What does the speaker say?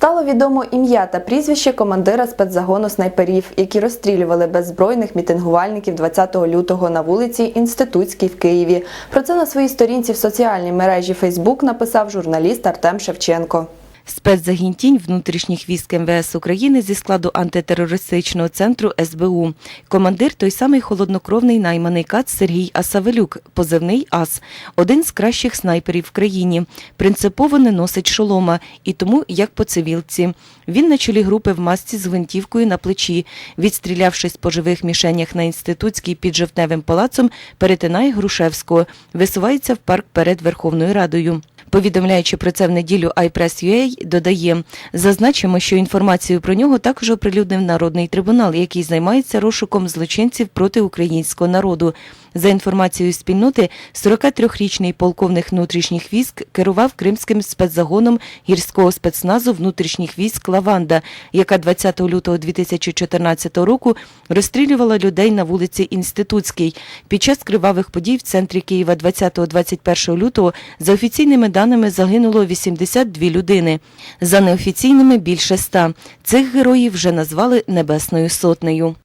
Стало відомо ім'я та прізвище командира спецзагону снайперів, які розстрілювали беззбройних мітингувальників 20 лютого на вулиці Інститутській в Києві. Про це на своїй сторінці в соціальній мережі Фейсбук написав журналіст Артем Шевченко. Спецзагін «Тінь» внутрішніх військ МВС України зі складу антитерористичного центру СБУ. Командир той самий холоднокровний найманий кат Сергій Асавелюк, позивний АС, один з кращих снайперів в країні. Принципово не носить шолома, і тому як по цивілці. Він на чолі групи в масці з гвинтівкою на плечі. Відстрілявшись по живих мішенях на інститутській під Жовтневим палацом, перетинає Грушевського, висувається в парк перед Верховною Радою. Повідомляючи про це в неділю iPress.ua, додає, зазначимо, що інформацію про нього також оприлюднив Народний трибунал, який займається розшуком злочинців проти українського народу. За інформацією спільноти, 43-річний полковник внутрішніх військ керував кримським спецзагоном гірського спецназу внутрішніх військ Лаванда, яка 20 лютого 2014 року розстрілювала людей на вулиці Інститутській. Під час кривавих подій в центрі Києва 20-21 лютого за офіційними даними загинуло 82 людини. За неофіційними більше 100. Цих героїв вже назвали Небесною сотнею.